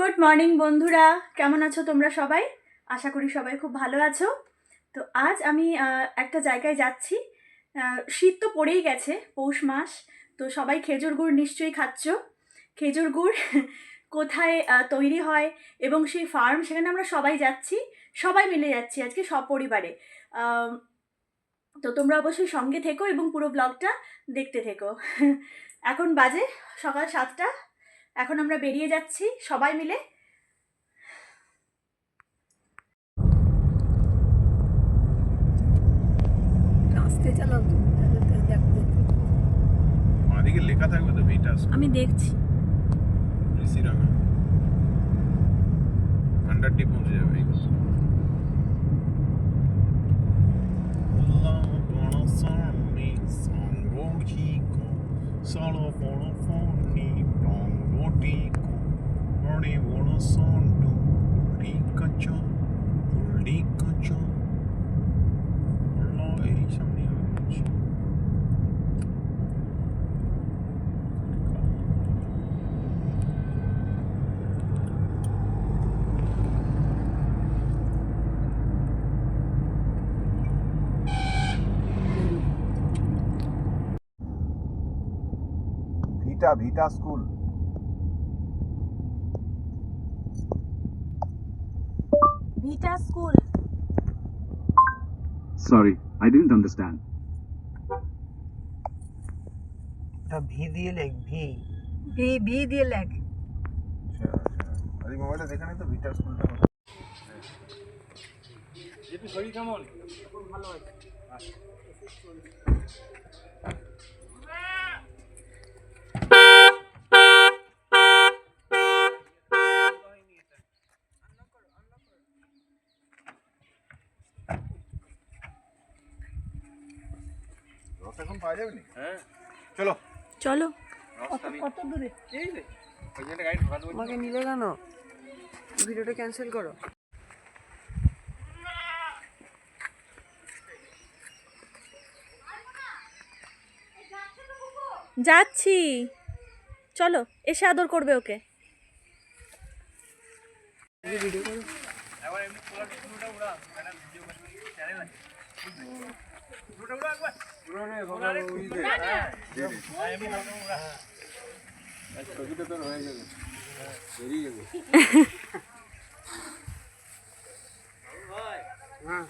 Good morning বন্ধুরা। কেমন আছো তোমরা সবাই? আশা করি সবাই খুব ভালো আছো। তো আজ আমি একটা জায়গায় যাচ্ছি। শীত তো পড়েই গেছে, পৌষ মাস। তো সবাই খেজুর গুড় নিশ্চয়ই খাচ্ছ। খেজুর গুড় কোথায় তৈরি হয় এবং সেই ফার্ম সেখানে আমরা সবাই যাচ্ছি। সবাই মিলে যাচ্ছি আজকে সপরিবারে তো তোমরা অবশ্যই সঙ্গে থেকো এবং পুরো ব্লগটা দেখতে থেকো। এখন বাজে সকাল সাতটা। এখন আমরা বেরিয়ে যাচ্ছি সবাই মিলে। লেখা থাকবে তো আমি দেখছি। আন্ডারটি পৌঁছে যাবে। এই কথা phony, ভিটা ভিটা school Vita school Sorry, I didn't understand. V দিয়ে লেখ ভি ভি ভি দিয়ে লেখ। আরে মোবাইলে দেখে নাই তো ভিটা স্কুলটা রস এখন পাওয়া যাবে নি হ্যাঁ। চলো। চলো। কত দূরে। আমাকে নিলে কেন? ভিডিওটা ক্যান্সেল করো। যাচ্ছি। চলো এসে আদর করবে ওকে। ভিডিও হয়ে যাবে বেরিয়ে হ্যাঁ।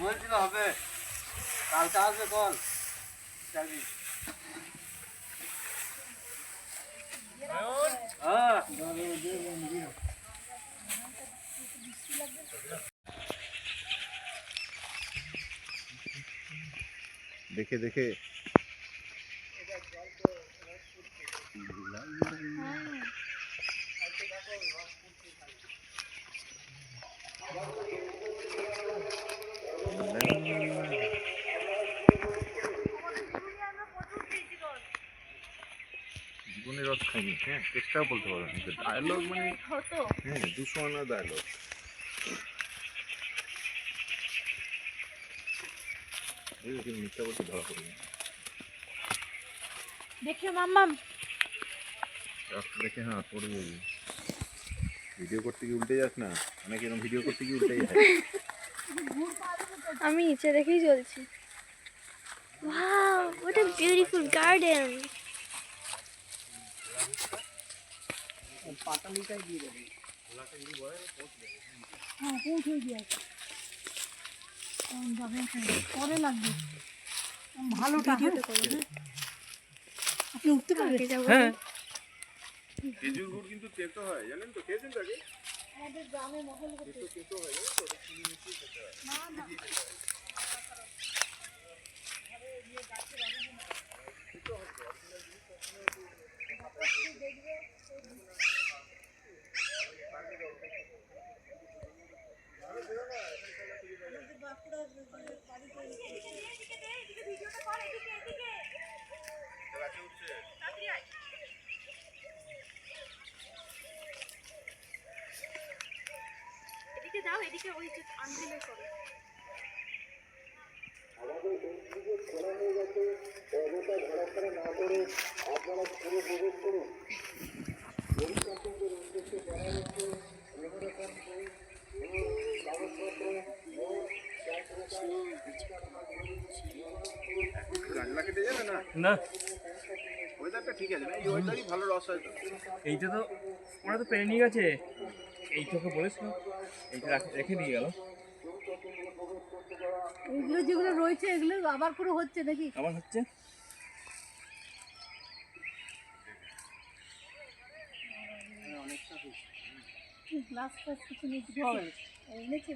বলছিল হবে। কালকে আসবে কল। যাবি হ্যাঁ দেখে দেখে জীবনে রস খাইনি হ্যাঁ? চেষ্টাও বলতে পারো না ডায়লগ মানে হ্যাঁ দুশো আনা ডায়লগ মিথ্যা বলতে ধরা পড়বে দেখিও মাম্মাম। রাস্তা দেখে হ্যাঁ পড়ে যাবি। ভিডিও করতে গিয়ে উল্টে যাস না অনেক এরকম ভিডিও করতে গিয়ে উল্টে যায়। আমি নিচে রেখেই চলছি। গার্ডেন পাতালিটাই দিয়ে দেবে পরে লাগবে ভালোটা আপনি উঠতে পারবেন আগে যাব হ্যাঁ খেজুর গুড় কিন্তু তেতো হয় জানেন তো খেয়েছেন তো আগে এদিকে যাও এদিকে ওই যে আঙ্গুলে করো। গাছলা কেটে যাবে না না। ওয়েদারটা ঠিক আছে না এই ওয়েদারই ভালো রস হয় তো। এইটা তো ওরা তো পেরে নিয়ে গেছে। এই তোকে বলেছিল। এইটা রেখে নিয়ে গেল। এগুলো যেগুলো রয়েছে এগুলো আবার করে হচ্ছে নাকি? আবার হচ্ছে? গ্লাস কিছু কিছু হবে এনেছে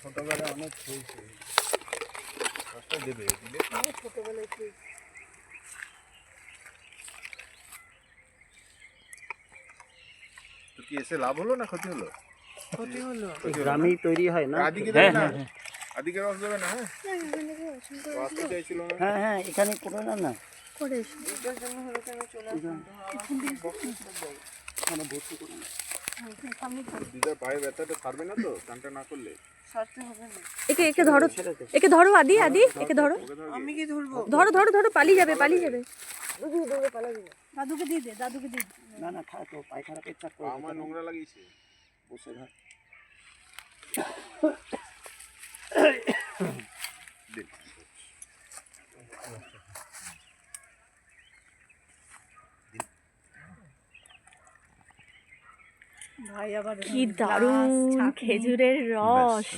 ছোটবেলায় অনেক খেয়েছে। দেবে তো কি এসে লাভ হলো না ক্ষতি হলো? ক্ষতি হলো। গ্রামেই তৈরি হয় না? আদিকে দেবে না? আদিকে রস দেবে না হ্যাঁ? না হ্যাঁ হ্যাঁ এখানে করে না না। করে দিদার পায়ে ব্যথাটা ছাড়বে না তো? চানটা না করলে? একে একে ধরো। একে ধরো আদি আদি একে ধরো। আমি কি ধরো ধরো ধরো পালিয়ে যাবে পালিয়ে যাবে। দাদুকে দিয়ে দে দাদুকে দিয়ে না না খা তো পায়খানা পেচ্ছাপ আমার নোংরা লাগিয়েছে। বসে থাক। আবার কি দারুণ খেজুরের রস।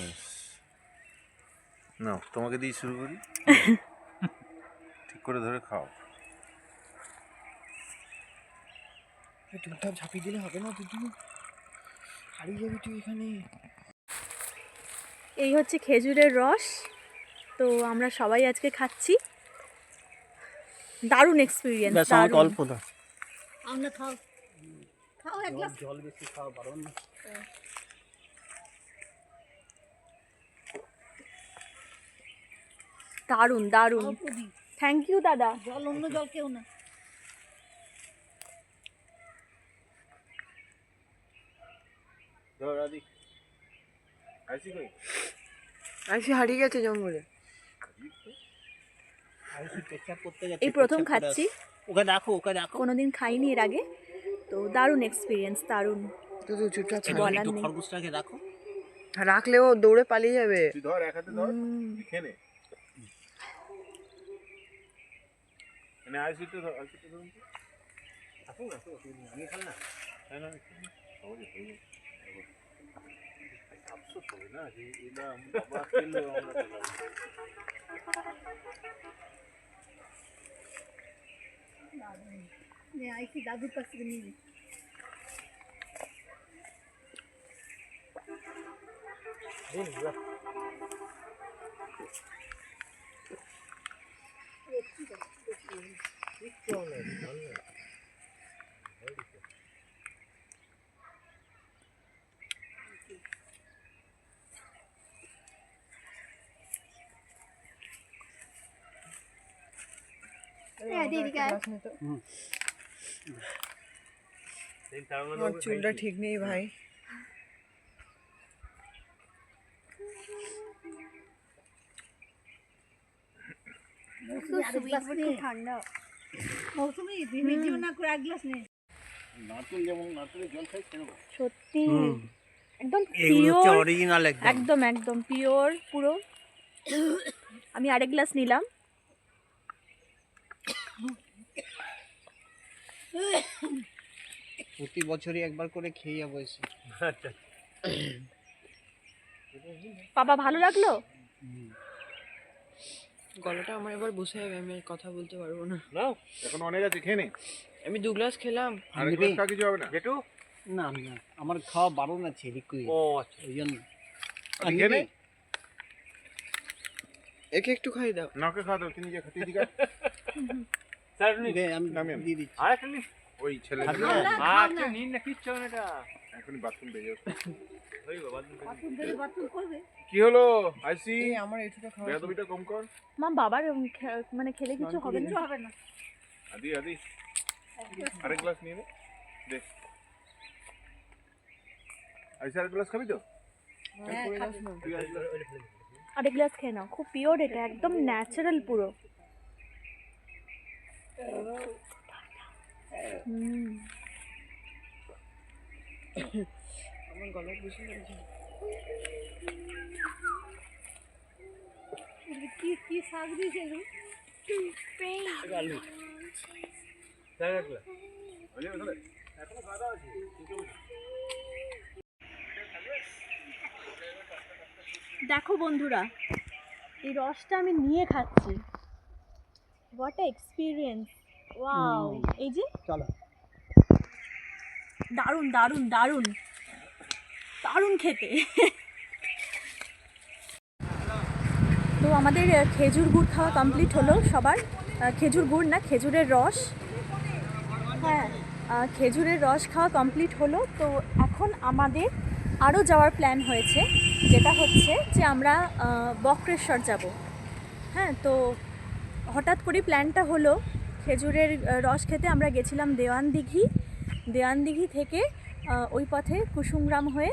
নাও তোমাকে দিয়ে শুরু করি? ঠিক করে ধরে খাও। টুকটাক ঝাঁপিয়ে দিলে হবে না দিদি হারিয়ে যাবি তুই এখানে। এই হচ্ছে খেজুরের রস। তো আমরা সবাই আজকে খাচ্ছি। দারুণ এক্সপিরিয়েন্স অল্প না আমরা খাও। খাও এক গ্লাস জল বেশি খাওয়া বারণ না। দারুণ দারুণ। থ্যাংক ইউ দাদা। জল অন্য জল কেউ না। ধর আদি আইসি কই আইসি হারিয়ে গেছে জঙ্গলে। এই প্রথম খাচ্ছি। ওকে দেখো ওকে দেখো কোনোদিন খাইনি এর আগে। তো দারুণ এক্সপিরিয়েন্স দারুণ। তো তুই চুপচাপ থাক। বলার নেই। খরগোশটাকে দেখো রাখলেও দৌড়ে পালিয়ে যাবে। তুই ধর এক হাতে ধর খেয়ে নে। মানে আইসি তো আইসি তো তো। আমি খাই না। হ্যাঁ না সহজে হয়ে যাবে। আফসোস হবে না যে এরা বাবা খেলো আমরা খেলাম নে আইসি দাদুর কাছ থেকে নিয়ে নে। চুলটা ঠিক নেই ভাই। ঠান্ডা। মৌসুমি ভেঙে যেও না করে এক গ্লাস নে। নারকেল যেমন নারকেলের জল খাই সেরকম। সত্যি। একদম পিওর অরিজিনাল একদম। একদম একদম পিওর পুরো। আমি আরেক গ্লাস নিলাম। প্রতি বছরই একবার করে খেয়ে যাব এসে। আচ্ছা। বাবা ভালো লাগল? গলাটা আমার এবার বসে যাবে আমি আর কথা বলতে পারব না। নাও। এখন অনেক আছে খেয়ে নে। আমি দু গ্লাস খেলাম। আর একটু খা কিছু হবে না? জেঠু? না আমি না আমার খাওয়া বারণ আছে লিকুইড ও আচ্ছা। ওই জন্য। খেয়ে নে। একে একটু খাই দাও। নাকে খাওয়া দাও তিনি যে খাতে দিকা দে আমি নামিয়ে আন। দিয়ে দিচ্ছি। আর একটা নিন। ওই ছেলে নিন না কিচ্ছু এটা। এখনই বাথরুম বেজে যাচ্ছে। ওই বাবা দুটো কি হলো আইসি? আমার এটুকু খাওয়া বেয়াদবিটা কম কর। মা বাবার মানে খেলে কিছু হবে না? হবে না। আদি আদি। আরেক গ্লাস নিয়ে নে। দে। আইসি আরেক গ্লাস খাবি তো? আরেক গ্লাস খেয়ে নাও। খুব পিওর এটা একদম ন্যাচারাল পুরো। আমার গলায় বসে গেছে কি কি শাক দিয়েছে দেখো বন্ধুরা, এই রসটা আমি নিয়ে খাচ্ছি। হোয়াট এ এক্সপিরিয়েন্স ওয়াও এই যে চলো। দারুণ দারুণ দারুণ। দারুণ খেতে। তো আমাদের খেজুর গুড় খাওয়া কমপ্লিট হলো সবার। খেজুর গুড় না খেজুরের রস। হ্যাঁ খেজুরের রস খাওয়া কমপ্লিট হলো। তো এখন আমাদের আরও যাওয়ার প্ল্যান হয়েছে। যেটা হচ্ছে যে আমরা বক্রেশ্বর যাব। হ্যাঁ তো হঠাৎ করে প্ল্যানটা হলো, খেজুরের রস খেতে আমরা গেছিলাম দেওয়ান দিঘি দেওয়ান দিঘি থেকে ওই পথে কুসুমগ্রাম হয়ে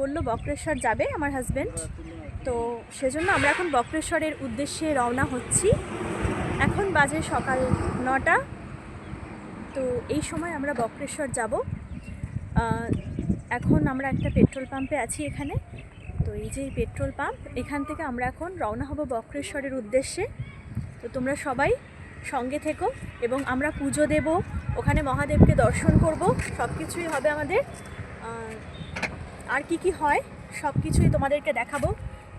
বলল বক্রেশ্বর যাবে আমার হাজব্যান্ড তো সেজন্য আমরা এখন বক্রেশ্বরের উদ্দেশ্যে রওনা হচ্ছি। এখন বাজে সকাল নটা। তো এই সময় আমরা বক্রেশ্বর যাব। এখন আমরা একটা পেট্রোল পাম্পে আছি এখানে। তো এই যে পেট্রোল পাম্প, এখান থেকে আমরা এখন রওনা হব বক্রেশ্বরের উদ্দেশ্যে। তো তোমরা সবাই সঙ্গে থেকো এবং আমরা পুজো দেব, ওখানে মহাদেবকে দর্শন করব সব কিছুই হবে আমাদের। আর কি কি হয় সব কিছুই তোমাদেরকে দেখাবো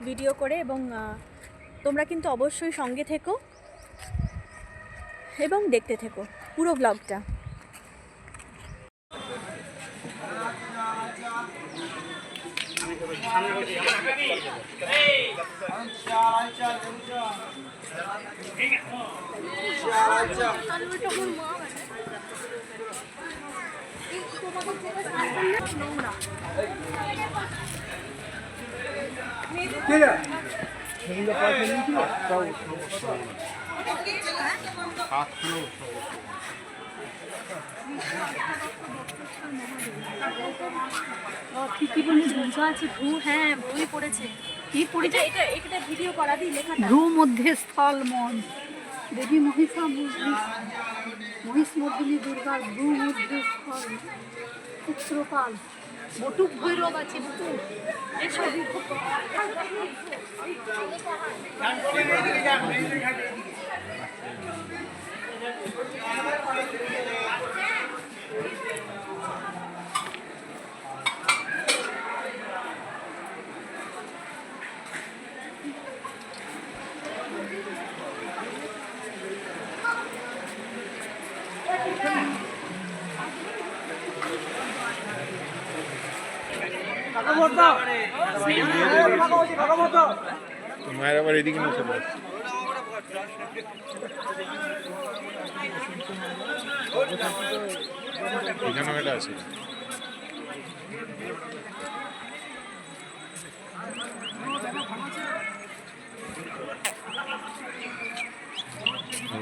ভিডিও করে এবং তোমরা কিন্তু অবশ্যই সঙ্গে থেকো এবং দেখতে থেকো পুরো ব্লগটা 好。কি বলি ভূত আছে ভূ হ্যাঁ বই পড়েছে কি পড়েছে এটা ভিডিও করা দিই লেখাটা ভ্রু মধ্যে স্থল মন দেবী মহিষা মহিষ মর্দিনী দুর্গার ভ্রু স্থল পুত্রপাল। বটুক ভৈরব আছে, বটুক। এসবই তো মায়ের আবার এদিকে নিয়ে চলে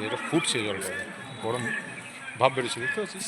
এটা ফুটছে জলটা গরম ভাব বেড়েছে দেখতে পাচ্ছিস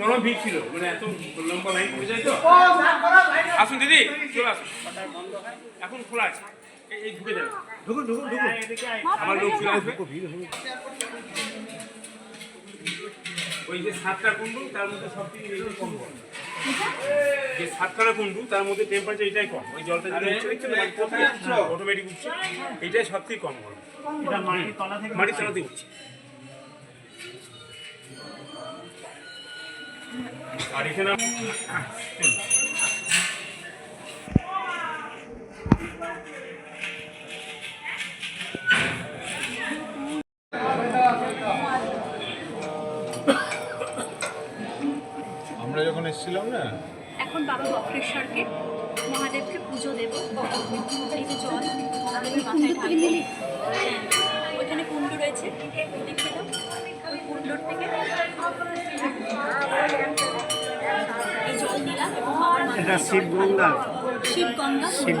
নিচ্ছি ভিড় ছিল মানে এত লম্বা লাইন পড়ে যায় তো? আসুন দিদি চলে আসুন। এখন খোলা আছে। এই- ঢুকে যাবে ঢুকুন ঢুকুন ঢুকুন। আমার লোক চলে আসবে। ওই যে সাতটা কুন্ডু তার মধ্যে সব কম। যে সাতখানা কুন্ডু তার মধ্যে টেম্পারেচার এটাই কম। ওই জলটা যদি অটোমেটিক উঠছে এটাই সব থেকে কম মাটির তলা থেকে মাটির তলা থেকে উঠছে। আর এখানে আমরা যখন এসেছিলাম না এখন বাবা বক্রেশ্বরকে মহাদেবকে পুজো দেব। এই যে জল আমাদের মাথায় ঢালবো। হ্যাঁ, ওইখানে কুণ্ড রয়েছে। দেখে ওই কুণ্ডর থেকে এই জল নিলাম এবং বাবার মাথায় এটা শিব গঙ্গা শিব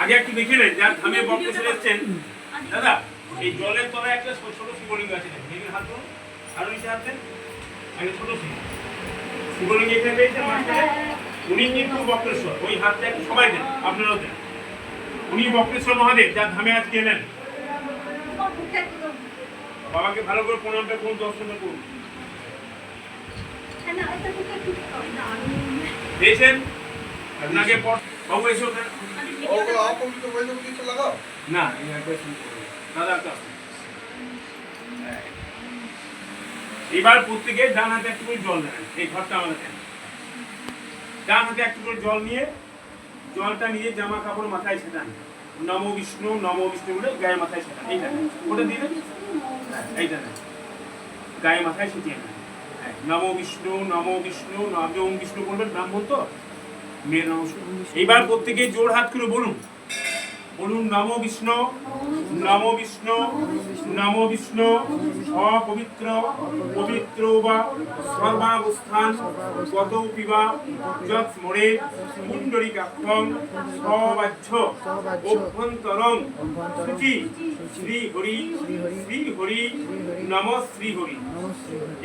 আগে একটু দেখে নেন যার থামে বক্ত এসছেন। দাদা, এই জলের তলায় একটা ছোট শিবলিঙ্গ আছে। দেখুন হাত ধরুন, আর নিচে হাত দেন। আগে ছোট শিবলিঙ্গ এখানে পেয়েছেন উনি কিন্তু বক্রেশ্বর। ওই হাতটা একটু সবাই দেন, আপনারাও দেন। উনি বক্রেশ্বর মহাদেব, যার ধামে আজকে এলেন। বাবাকে ভালো করে প্রণামটা করুন দর্শনটা করুন। পেয়েছেন? আপনাকে বাবু এসে না। দাদা। হ্যাঁ। এবার প্রত্যেকে ডান হাতে একটু করে জল নেন এই ঘরটা আমাদের দেন ডান হাতে একটু করে জল নিয়ে জলটা নিয়ে জামা কাপড় মাথায় ছেটান। নম বিষ্ণু নম বিষ্ণু বলে গায়ে মাথায় ছেটান। এইটা। ওটা দিয়ে দেন। হ্যাঁ, এইটা নেন গায়ে মাথায় ছিটিয়ে নেন হ্যাঁ, নম বিষ্ণু নমো বিষ্ণু ওম বিষ্ণু বলবেন ব্রাহ্মণ তো মেয়ের নমস্কার। এইবার প্রত্যেকে জোর হাত করে বলুন। বলুন, নম বিষ্ণু নম বিষ্ণু নম বিষ্ণু, অপবিত্র, পবিত্র বা সর্বাবস্থান গত পিবা যৎ মোড়ে কুণ্ডরিকাক্ষং সবাহ্য অভ্যন্তরং, শুচি শ্রী হরি শ্রী হরি নম শ্রী হরি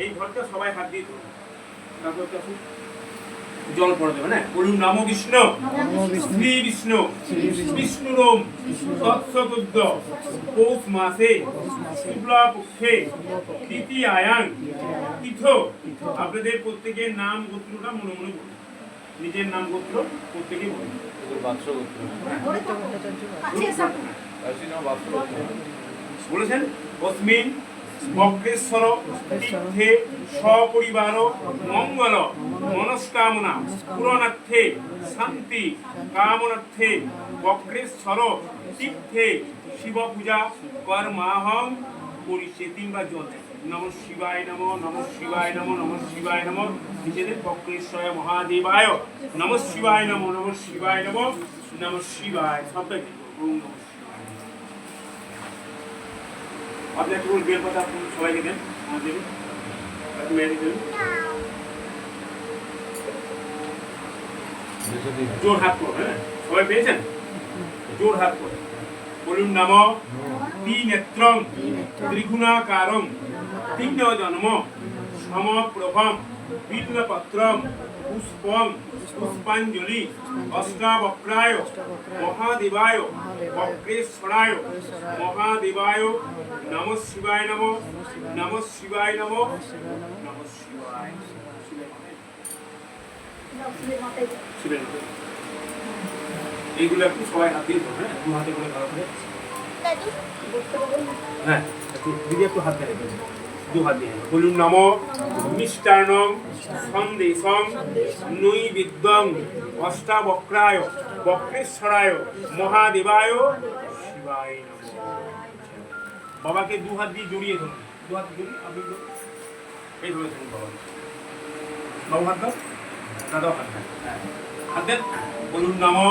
এই ঘরটা সবাই হাত দিয়ে তারপর। জল পড়ে দেবে না? বলুন নম বিষ্ণু। শ্রী বিষ্ণু। বিষ্ণুরম তৎসতুদ্দ পৌষ মাসে। শুক্লা পক্ষে তৃতীয়ায়াং। তীর্থ আপনাদের প্রত্যেকের নাম গোত্রটা মনে মনে বলুন। নিজের নাম গোত্র প্রত্যেকে বলুন। বলেছেন? অস্মিন বক্রেশ্বর তীর্থে সপরিবার মঙ্গল, মনস্কামনা, পূরণার্থে শান্তি, কামনার্থে বক্রেশ্বর তীর্থে শিব পূজা কর্মাহং করিছে তিনবার জল। দেয়। নম শিবায় নম নম শিবায় নম নম শিবায় নম নিজেদের বক্রেশ্বর মহাদেবায়। নম শিবায় নম নম শিবায় নম নম শিবায়। সবাই ওম নমঃ শিবায়। আপনি একটু করে বেল পাতা ফুল সবাইকে দেন, আমার একটু মেরে দেবেন। জোর হাত করো হ্যাঁ? সবাই পেয়েছেন? জোর হাত করো। বলুন, নাম ত্রিনেত্রং, ত্রিগুণাকারং তিন্ন জন্ম, সমপ্রভম বিল্লপত্রম পুষ্পং পুষ্পাঞ্জলি অষ্টাবক্রায় মহাদেবায় বক্রেশ্বরায় মহাদেবায় নম শিবায় নম নম শিবায় নম নম শিবায় এইগুলো একটু সবাই হাত দিয়ে ধরো, হ্যাঁ? দু হাতে করে করে হ্যাঁ দিদি একটু হাত দিয়ে রাখবেন। দু বলুন, নম মিষ্টান্নং সন্দেশং নৈবিদ্যং অষ্টাবক্রায় বক্রেশ্বরায় মহাদেবায় শিবায় নমঃ। বাবাকে দু হাত দিয়ে জড়িয়ে ধরুন। দু হাত জড়িয়ে, আপনি। এই ধরে ধরুন বাবাকে। বাবু হাত দাও। দাদাও হাত দেন হ্যাঁ। বলুন, নম।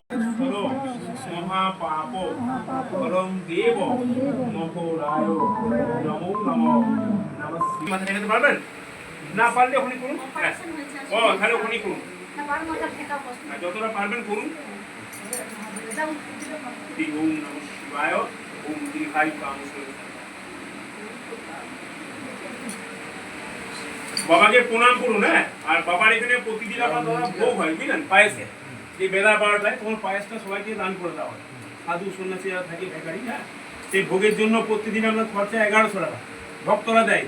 মহাপাপ। পরম দেব মহরায়। নমো, নম। মাথা ঠেকাতে পারবেন? না পারলে ওখানে করুন। হ্যাঁ। ও তাহলে ওখানে করুন। হ্যাঁ, যতটা পারবেন করুন। ওম নম শিবায় ওম দীর্ঘায়ু কাম বাবাকে প্রণাম করুন হ্যাঁ? আর বাবার এখানে প্রতিদিন ধরা ভোগ হয় বুঝলেন? পায়েসে। যে বেলা বারোটায় তখন পায়েসটা সবাইকে দান করে দেওয়া হয়। সাধু সন্ন্যাসী থাকে ভেকারি হ্যাঁ? সেই ভোগের জন্য প্রতিদিন আমরা খরচা এগারোশো টাকা। ভক্তরা দেয়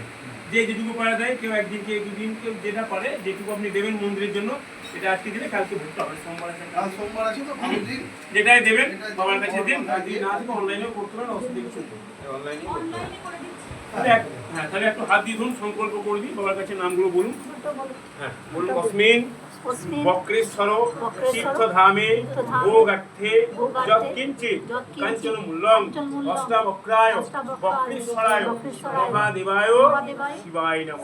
যে যেটুকু পারে দেয় কেউ একদিন কেউ দুদিন কেউ যেটা পারে যেটুকু আপনি দেবেন মন্দিরের জন্য এটা আজকে দিলে কালকে ভোগটা হবে সোমবার আছে কাল সোমবার আছে তো দিন যেটাই দেবেন বাবার কাছে দিন আর যদি না থাকে অনলাইনেও করতে পারেন অসুবিধা কিছু অনলাইনে হ্যাঁ তাহলে একটু হাত দিয়ে ধরুন সংকল্প করে দিই বাবার কাছে নামগুলো বলুন। হ্যাঁ বলুন অস্মিন বক্রেশ্বর তীর্থধামে ভোগার্থে যৎকিঞ্চিত কাঞ্চন মূল্যং অষ্টাবক্রায় বক্রেশ্বরায় মহাদেবায় শিবায় নম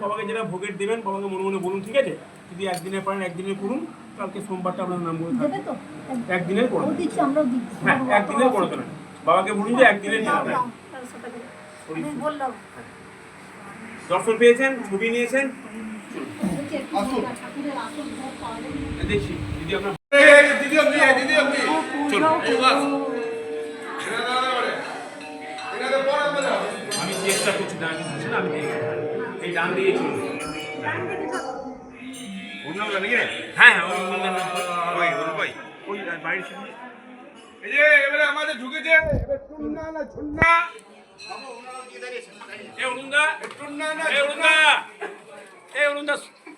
বাবাকে যেটা ভোগের দেবেন বাবাকে মনে মনে বলুন ঠিক আছে? যদি একদিনে পারেন একদিনে করুন কালকে সোমবারটা আপনার নাম বলে থাকবে। একদিনের করে হ্যাঁ একদিনের করে দেবেন বাবাকে বলুন যে একদিনের নিয়ে বললাম। দর্শন পেয়েছেন ছবি নিয়েছেন? আসুন। দেখছি যদি আপনার দিদি দিদি আমি চেষ্টা করছি ডান দিকে বুঝছেন আমি এই ডান দিয়ে নাকি? হ্যাঁ হ্যাঁ ওই ওই ওই বাড়ির সামনে। এই যে এবারে আমাদের ঢুকেছে। এবার চুন্না না ঝুন্না এ অরুণদা। চুন্না না এ অরুণদা। এ অরুণদা।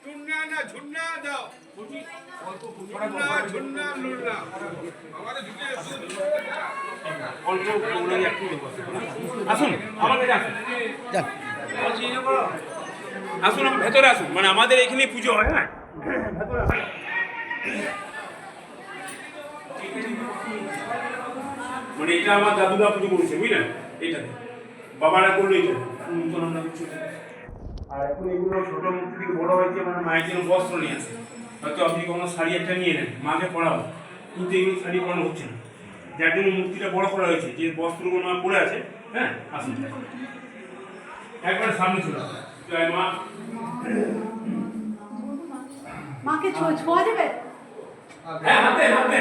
চুন্না না ঝুন্না দাও। চুন্না ঝুন্না লুন্না আমাদের অল্প একটু আসুন আমার কাছে আসুন। আসুন আমার ভেতরে আসুন। মানে আমাদের এখানে পুজো হয় হ্যাঁ? ভেতরে আসুন মানে এটা আমার দাদুরা পুজো করেছে বুঝলেন? এইটাতে বাবারা করল এটা আর এখন এগুলো ছোট মূর্তি থেকে বড় হয়েছে মানে মায়ের জন্য বস্ত্র নিয়ে আসে। হয়তো আপনি কোনো শাড়ি একটা নিয়ে নেন মাকে পরাও। কিন্তু এগুলো শাড়ি পরানো হচ্ছে না। যার জন্য মূর্তিটা বড় করা হয়েছে যে বস্ত্রগুলো মা পরে আছে হ্যাঁ আসুন। একবার সামনে চলে আসুন। জয় মা। মাকে ছোঁয়া দেবে? হ্যাঁ হাতে হাতে।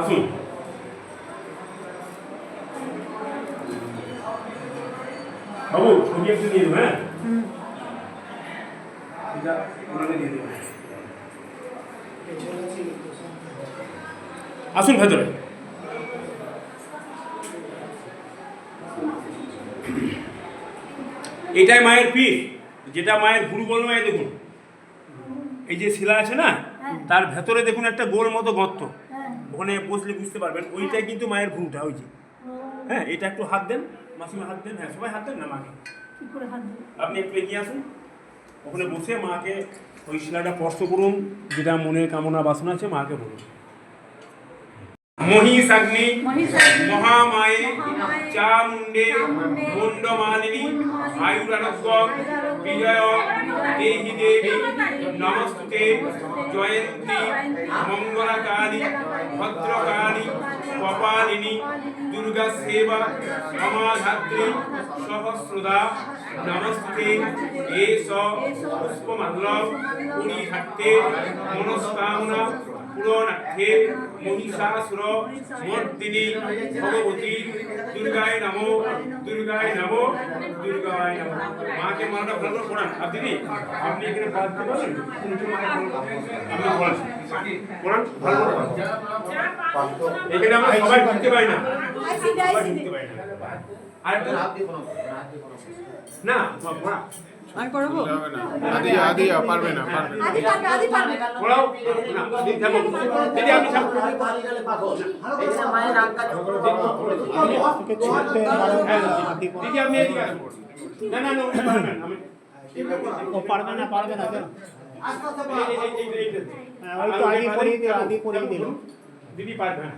আসুন। বাবু ছবি একটু দিয়ে দেবো হ্যাঁ এটা ওনাকে দিয়ে দেবো আসুন ভেতরে এটাই মায়ের পীঠ যেটা মায়ের গুরু বলব এই দেখুন এই যে শিলা আছে না তার ভেতরে দেখুন একটা গোল মতো গর্ত ওখানে বসলে বুঝতে পারবেন ওইটাই কিন্তু মায়ের ভুরুটা ওই যে হ্যাঁ এটা একটু হাত দেন মাসিমা হাত দেন হ্যাঁ সবাই হাত দেন না মাকে? কি করে হাত দেবে? আপনি একটু এগিয়ে আসুন। ওখানে বসে মাকে ওই শিলাটা স্পর্শ করুন যেটা মনের কামনা বাসনা আছে মাকে বলুন। মহিষাগ্নি মহামায়ে চামুণ্ডে মুন্ডমালিনী আয়ুরারোগ্য বিজয় দেহি দেবী নমস্তুতে জয়ন্তী মঙ্গলাকারী ভদ্রকারী কপালিনী দুর্গা সেবা সমাধাত্রী সহস্রদা নমস্তে এস পুষ্পমাল্য পরিহাট্যে মনস্কামনা পূরণার্থে মহিষাসুর মর্দিনী ভগবতী দুর্গায় নমো দুর্গায় নমো দুর্গায় নমো। মাকে মানটা ভালো করে পড়ান। আর দিদি, আপনি এখানে দিতে পারেন আপনি আমরা সবাই পারি না। আর না, পড়া। আমি পড়াবো আদি আদি পারবে না পারবে আদি পারবে আদি পারবে। পড়াও না দিদি থাকো দিদি আপনি থাকো হ্যাঁ, দিদি আপনি এদিকে না না না উনি পারবেন আমি ও পারবে না পারবে না কেন? এই- এই- হ্যাঁ, ওই তো আগে পড়িয়ে দিল আগে পড়িয়ে দিল। দিদি পারবেন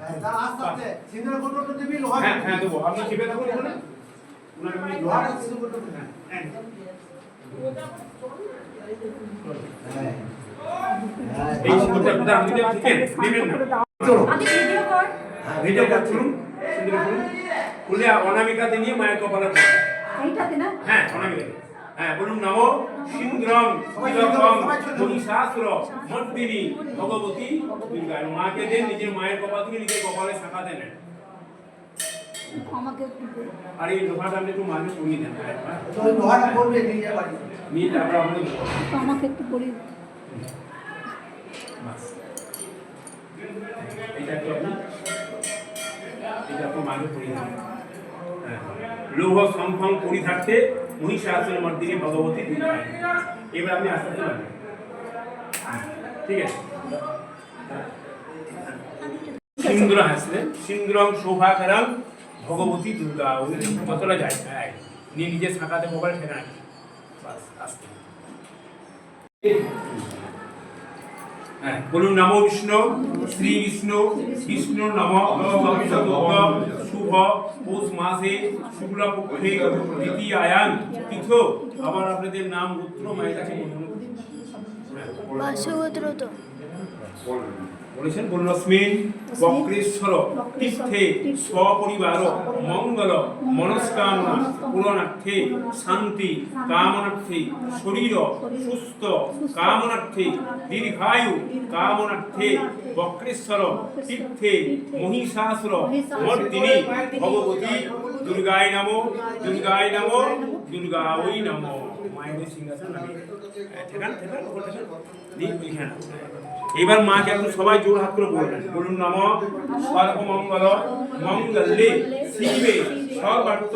হ্যাঁ হ্যাঁ দেবো। আপনি চেপে থাকুন এখানে? ওনাকে আমি লোহা হ্যাঁ, হ্যাঁ। এই সিঁদুরটা কোথায় আপনি যে ঠিকেন নেবেন না আদি ভিডিও কর ভিডিও করুন সিঁদুর খুলে অনামিকাতে নিয়ে মায়ের কপালে এইটাতে না হ্যাঁ অনামিকাতে হ্যাঁ বলুন। নম সিন্দ্রং তিলকং মহিষাসুর মর্দিনী ভগবতী দুর্গা মাকে দেন। নিজের মায়ের কপাল থেকে নিজের কপালে শাখা দেন আর এই লোহাটা আপনি একটু মানুষ উড়িয়ে দেন আমাকে একটু পড়িয়ে হ্যাঁ। লৌহ সংখ্যং পরিধার্থে মহিষাসুর মর্দিনী ভগবতী এবার আপনি আস্তে আস্তে ঠিক আছে। সিন্দুর হাসলেন। সিন্দুরং শোভাকরং ভগবতী দুর্গা ওই কতটা যায়? হ্যাঁ। নিয়ে নিজের শাখাতে মোবাইল আস্তে হ্যাঁ বলুন নমো বিষ্ণু শ্রী বিষ্ণু বিষ্ণু নম শুভ পৌষ মাসে শুক্লপক্ষে দ্বিতীয়ায়ান তীর্থ আবার আপনাদের নাম গোত্র মায়ের কাছে বলুন। বাসগোত্র তো বলেছেন বলুন বক্রেশ্বর তীর্থে স্বপরিবার মঙ্গল মনস্কামনা পূরণার্থে শান্তি কামনার্থে শরীর সুস্থ কামনার্থে দীর্ঘায়ু কামনার্থে বক্রেশ্বর তীর্থে মহিষাসুর মর্দিনী ভগবতী দুর্গায় নম দুর্গায় নম দুর্গা ওই নম। মায়ের সিংহাসন ঠেকান ঠেকান ঠেকান। এবার মাকে একটু সবাই জোর হাত করে বলবেন। বলুন, নম সর্বমঙ্গল মঙ্গলে শিবে সর্বার্থ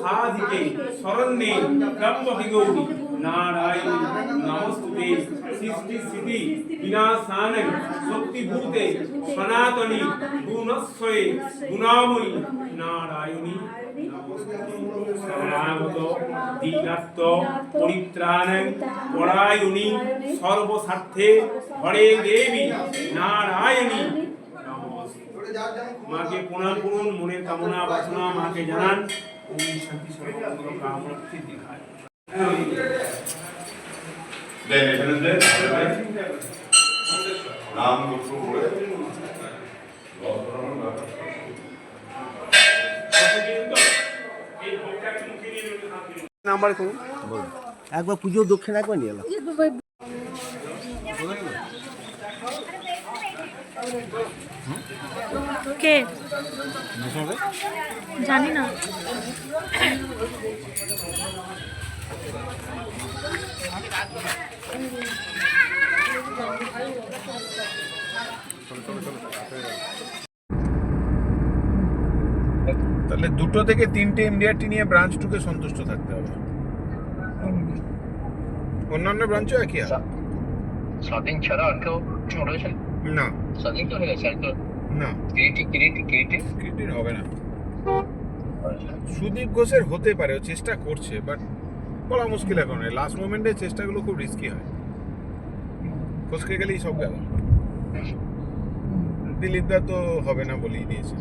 সাধিকে শরণ্যে ব্রহ্মকে গৌরী নারায়ণ শক্তিভূতে সনাতনী গুণস্বয়ে গুণাময়ী নারায়ণী শরণাগত দীনাত্ম পরিত্রাণ পরায়ণী সর্বস্বার্থে হরে দেবী নারায়ণী। মাকে প্রণাম করুন মনের কামনা বাসনা মাকে জানান দীঘায় দেন এখানে নাম গোত্র বলে। নাম্বার করুন। একবার পুজো দক্ষিণ একবার নিয়ে এলাম। কে? জানি না। তাহলে দুটো থেকে তিনটে ইন্ডিয়াটি নিয়ে ব্রাঞ্চটুকে সন্তুষ্ট থাকতে হবে। অন্যান্য ব্রাঞ্চও একই স্বাধীন ছাড়া আর কেউ রয়েছেন না। স্বাধীন তো হয়ে গেছে আর কেউ? না। কিরিটি কিরিটি কিরিটি ক্রিটির হবে না। সুদীপ ঘোষের হতে পারে ও চেষ্টা করছে বাট বলা মুশকিল এখন। লাস্ট মোমেন্টে চেষ্টাগুলো খুব রিস্কি হয়। ফসকে গেলেই সব গেল। দিলীপ দা তো হবে না বলেই দিয়েছে।